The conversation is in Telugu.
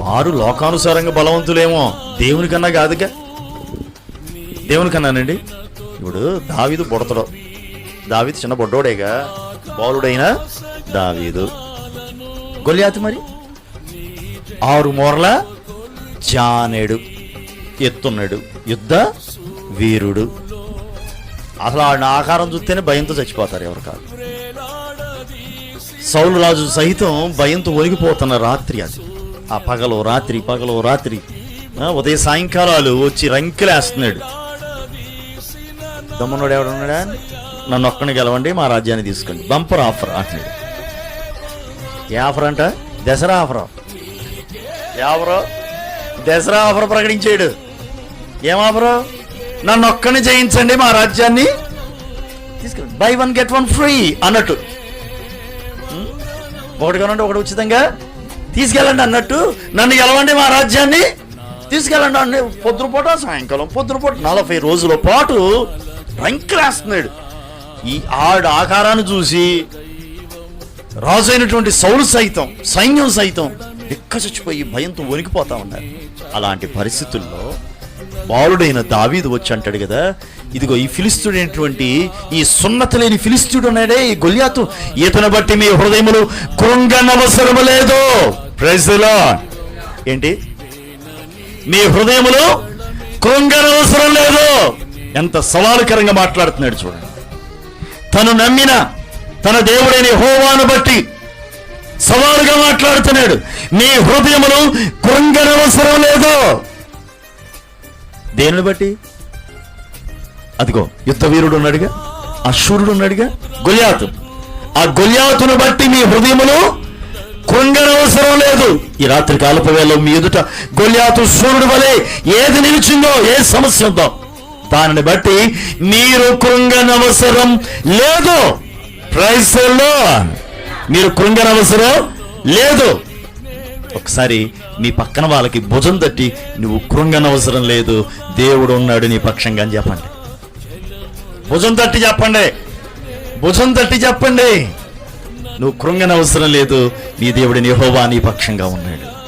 వారు లోకానుసారంగా బలవంతులేమో. దేవునికన్నా కాదుగా. దేవునికన్నానండి. ఇప్పుడు దావీదు బుడతడు. దావీదు చిన్న బొడ్డోడేగా. బాలుడైన దావీదు. గొల్యాతు మరి? ఆరు మూరల జానేడు. ఎత్తున్నాడు. యుద్ధ వీరుడు. అసలు ఆడిన ఆకారం చూస్తేనే భయంతో చచ్చిపోతారు ఎవరు కాదు. సౌలు రాజు సహితం భయంతో ఒలిగిపోతున్న రాత్రి అది. ఆ పగలు రాత్రి పగలు రాత్రి. ఉదయ సాయంకాలాలు వచ్చి రంకెలేస్తున్నాడు. దమ్మున్నాడు ఎవడున్నాడా నన్ను ఒక్కని గెలవండి మా రాజ్యాన్ని తీసుకోండి బంపర్ ఆఫర్ అంటున్నాడు. ఏ ఆఫర్ అంట? Dasara offer? Offer? Dasara offer ప్రకటించాడు. ఏం ఆఫరు? నన్ను ఒక్కని జయించండి మా రాజ్యాన్ని తీసుకెళ్ళండి buy one get one free అన్నట్టు? ఒకటి కొనండి ఒకటి ఉచితంగా. తీసుకెళ్ళండి అన్నట్టు నన్ను గెలవండి మా రాజ్యాన్ని. తీసుకెళ్ళండి అండి పొద్దుపూట సాయంకాలం పొద్దుపూట నలభై రోజుల పాటు రంకిలేస్తున్నాడు ఈ ఆడు ఆకారాన్ని చూసి రాజు అయినటువంటి సౌలు సైతం సైన్యం సైతం ఎక్కచచ్చిపోయి భయంతో వణికిపోతా ఉన్నారు. అలాంటి పరిస్థితుల్లో బాలుడైన దావీదు వచ్చి అంటాడు కదా ఇదిగో ఈ ఫిలిస్తుడైనటువంటి ఈ సున్నత లేని ఫిలిస్తుడు ఉన్నాడే ఈ గొల్యాతు ఈతను బట్టి మీ హృదయములు కృంగనవసరము లేదు. Praise ఏంటి? మీ హృదయములు కృంగనవసరం లేదు. ఎంత సవాలుకరంగా మాట్లాడుతున్నాడు చూడండి. తను నమ్మిన తన దేవుడైన హోవాను బట్టి సవాలుగా మాట్లాడుతున్నాడు. మీ హృదయములు కృంగనవసరం లేదు. దేనిని బట్టి? అదిగో యుద్ధ వీరుడు ఉన్నాడుగా ఆ సూర్యుడు ఉన్నాడుగా గొల్యాతు. ఆ గొల్యాతును బట్టి మీ హృదయములు కృంగనవసరం లేదు. ఈ రాత్రి కాలపు వేళ మీ ఎదుట గొల్యాతు సూర్యుడు వలె ఏది నిలిచిందో ఏ సమస్య ఉందో దానిని బట్టి మీరు కృంగనవసరం లేదు. ప్రైస్ మీరు కృంగనవసరం లేదు. ఒకసారి మీ పక్కన వాళ్ళకి భుజం తట్టి నువ్వు కృంగనవసరం లేదు. దేవుడు ఉన్నాడు నీ పక్షంగా అని చెప్పండి. భుజం తట్టి చెప్పండి. భుజం తట్టి చెప్పండి. నువ్వు కృంగనవసరం లేదు. నీ దేవుడి నిహోవా నీ పక్షంగా ఉన్నాడు.